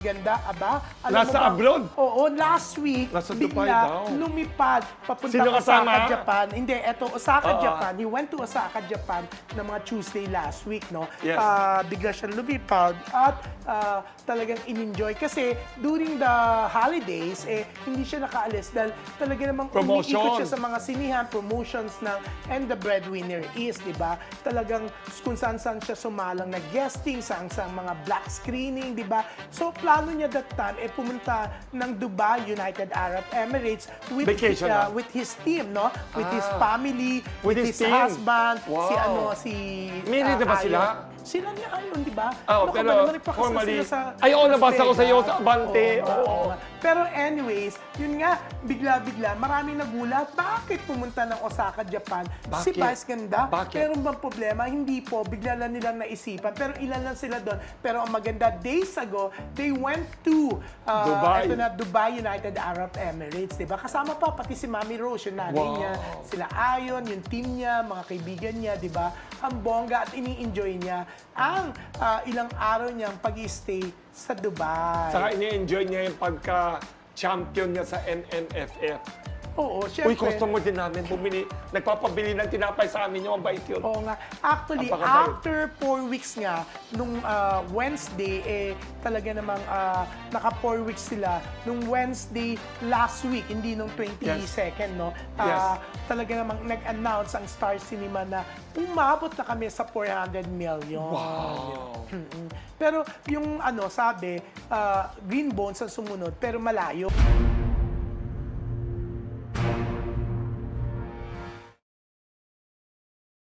Ganda, aba? Nasa ba- abroad? Oo, last week, Nasa Dubai bigla daw. lumipad papunta Sino Osaka, kasama? Japan. Hindi, eto, Osaka, Oo. Japan. He went to Osaka, Japan na mga Tuesday last week, no? Yes. Ah, bigla siyang lumipad at ah, talagang in-enjoy. Kasi during the holidays, eh, hindi siya nakaalis dahil talaga namang Promotion. umiikot siya sa mga sinihan, promotions ng And the Breadwinner is, di ba? Talagang kung saan-saan siya sumalang na guesting, sa sa mga black screening, di ba? So, plano niya that time, eh, pumunta ng Dubai, United Arab Emirates with, Vacation uh, na? with his team, no? With his Ah. family, with, With his, his team. husband, si Wow. ano, si... Married na ba Ayon. sila? Sila ni Ayon, di ba? Ah, Ano pero ba naman, formally- sa Ay, oo, Las nabasa ko sa'yo Vegas. sa Abante. Oo, Oo. oo nga. Pero anyways, yun nga, bigla-bigla, maraming nagulat. Bakit pumunta ng Osaka, Japan? Si Bakit? Vice Ganda? Bakit? Meron bang problema? Hindi po. Bigla lang nilang naisipan. Pero ilan lang sila doon. Pero ang maganda, days ago, they went to uh, Dubai. Ito na, Dubai United Arab Emirates. Diba? Kasama pa pati si Mami Rose, yung nanay Wow. niya. Sila Ayon, yung team niya, mga kaibigan niya, di ba? Ang bongga at ini-enjoy niya ang ah, ilang araw niyang pag-stay sa Dubai. Saka ini-enjoy niya yung pagka-champion niya sa NNFF. Oo, Uy, syempre. customer din namin, bumili, nagpapabili ng tinapay sa amin yung mabait yun. Oo nga. Actually, Napakabait. after four weeks nga, nung ah, Wednesday, eh, talaga namang ah, naka four weeks sila. Nung Wednesday last week, hindi nung 22nd, no? Ah, Talaga namang nag-announce ang Star Cinema na umabot na kami sa 400 million. Wow. Mm-mm. Pero yung ano, sabi, ah, Green Bones ang sumunod, pero malayo.